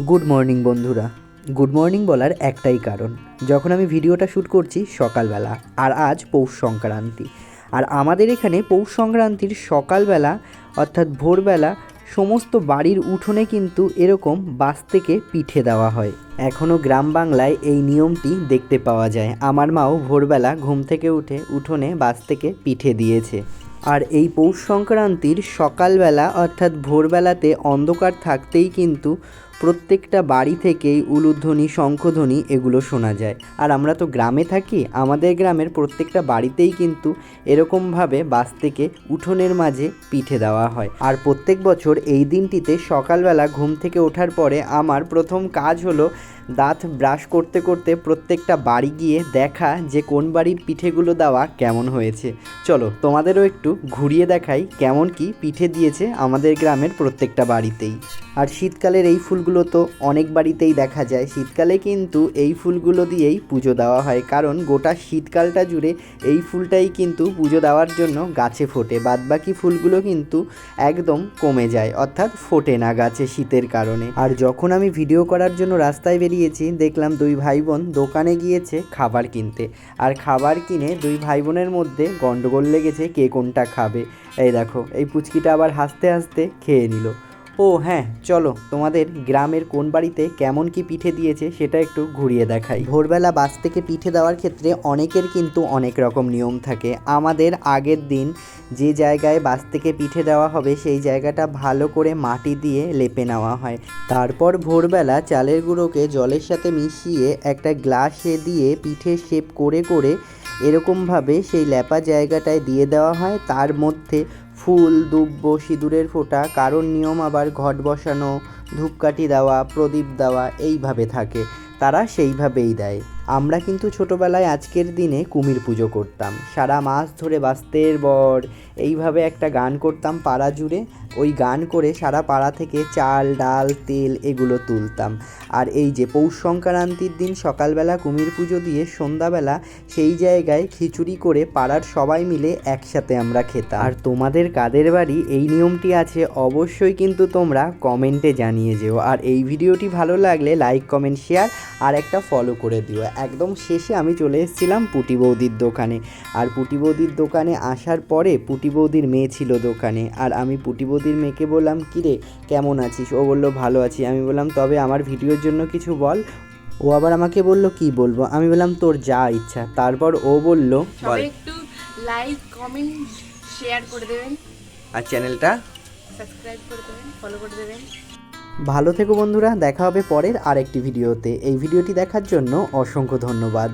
Good morning বন্ধুরা। Good morning বলার একটাই কারণ, যখন আমি ভিডিওটা শ্যুট করছি সকালবেলা, আর আজ পৌষ সংক্রান্তি। আর আমাদের এখানে পৌষ সংক্রান্তির সকালবেলা, অর্থাৎ ভোরবেলা, সমস্ত বাড়ির উঠোনে কিন্তু এরকম বাস থেকে পিঠে দেওয়া হয়। এখনও গ্রাম বাংলায় এই নিয়মটি দেখতে পাওয়া যায়। আমার মাও ভোরবেলা ঘুম থেকে উঠে উঠোনে বাস থেকে পিঠে দিয়েছে। আর এই পৌষ সংক্রান্তির সকালবেলা, অর্থাৎ ভোরবেলাতে অন্ধকার থাকতেই কিন্তু প্রত্যেকটা বাড়ি থেকেই উলুধ্বনি, শঙ্খধ্বনি এগুলো শোনা যায়। আর আমরা তো গ্রামে থাকি, আমাদের গ্রামের প্রত্যেকটা বাড়িতেই কিন্তু এরকমভাবে বাস থেকে উঠোনের মাঝে পিঠে দেওয়া হয়। আর প্রত্যেক বছর এই দিনটিতে সকালবেলা ঘুম থেকে ওঠার পরে আমার প্রথম কাজ হলো দাঁত ব্রাশ করতে করতে প্রত্যেকটা বাড়ি গিয়ে দেখা যে কোন বাড়ির পিঠেগুলো দেওয়া কেমন হয়েছে। চলো তোমাদেরও একটু ঘুরিয়ে দেখাই কেমন কি পিঠে দিয়েছে আমাদের গ্রামের প্রত্যেকটা বাড়িতেই। আর শীতকালের এই ফুলগুলো তো অনেক বাড়িতেই দেখা যায়। শীতকালে কিন্তু এই ফুলগুলো দিয়েই পুজো দেওয়া হয়। কারণ গোটা শীতকালটা জুড়ে এই ফুলটাই কিন্তু পুজো দেওয়ার জন্য গাছে ফোটে। বাদবাকি ফুলগুলো কিন্তু একদম কমে যায়, অর্থাৎ ফোটে না গাছে শীতের কারণে। আর যখন আমি ভিডিও করার জন্য রাস্তায় বেরিয়েছি, দেখলাম দুই ভাই বোন দোকানে গিয়েছে খাবার কিনতে। আর খাবার কিনে দুই ভাই বোনের মধ্যে গন্ডগোল লেগেছে কে কোনটা খাবে। এই দেখো, এই পুচকিটা আবার হাসতে হাসতে খেয়ে নিল। ও হ্যাঁ চলো, তোমাদের গ্রামের কোন বাড়িতে কেমন কি পিঠে দিয়েছে সেটা একটু ঘুরিয়ে দেখাই। ভোরবেলা বাস থেকে পিঠে দেওয়ার ক্ষেত্রে অনেকের কিন্তু অনেক রকম নিয়ম থাকে। আমাদের আগের দিন যে জায়গায় বাস থেকে পিঠে দেওয়া হবে, সেই জায়গাটা ভালো করে মাটি দিয়ে লেপে নেওয়া হয়। তারপর ভোরবেলা চালের গুঁড়োকে জলের সাথে মিশিয়ে একটা গ্লাসে দিয়ে পিঠে শেপ করে করে এরকমভাবে সেই ল্যাপা জায়গাটায় দিয়ে দেওয়া হয়। তার মধ্যে ফুল দুব্য সিঁদুরের ফোঁটা, কারণ নিয়ম আবার ঘট বসানো, ধূপকাঠি দেওয়া, প্রদীপ দেওয়া, এইভাবে থাকে। তারা সেইভাবেই দেয়। আমরা কিন্তু ছোটোবেলায় আজকের দিনে কুমির পুজো করতাম। সারা মাস ধরে বাস্তের বর, এইভাবে একটা গান করতাম পাড়া জুড়ে। ওই গান করে সারা পাড়া থেকে চাল, ডাল, তেল এগুলো তুলতাম। আর এই যে পৌষ সংক্রান্তির দিন সকালবেলা কুমির পুজো দিয়ে সন্ধ্যাবেলা সেই জায়গায় খিচুড়ি করে পাড়ার সবাই মিলে একসাথে আমরা খেতাম। আর তোমাদের কাদের বাড়ি এই নিয়মটি আছে অবশ্যই কিন্তু তোমরা কমেন্টে জানিয়ে যেও। আর এই ভিডিওটি ভালো লাগলে লাইক, কমেন্ট, শেয়ার আর একটা ফলো করে দিও। একদম শেষে আমি চলে এসেছিলাম পুটি বৌদির দোকানে। আর পুটি বৌদির দোকানে আসার পরে পুটি বৌদির মেয়ে ছিল দোকানে। আর আমি পুটি বৌদির মেয়েকে বললাম কিরে কেমন আছিস? ও বলল ভালো আছি। আমি বললাম তবে আমার ভিডিওর জন্য কিছু বল। ও আবার আমাকে বলল কি বলব? আমি বললাম তোর যা ইচ্ছা। তারপর ও বলল বল। একটু লাইক কমেন্ট শেয়ার করে দেবেন। আর চ্যানেলটা সাবস্ক্রাইব করে দেবেন ফলো করে দেবেন। ভালো থেকো বন্ধুরা দেখা হবে পরের আরেকটি ভিডিওতে। এই ভিডিওটি দেখার জন্য অসংখ্য ধন্যবাদ।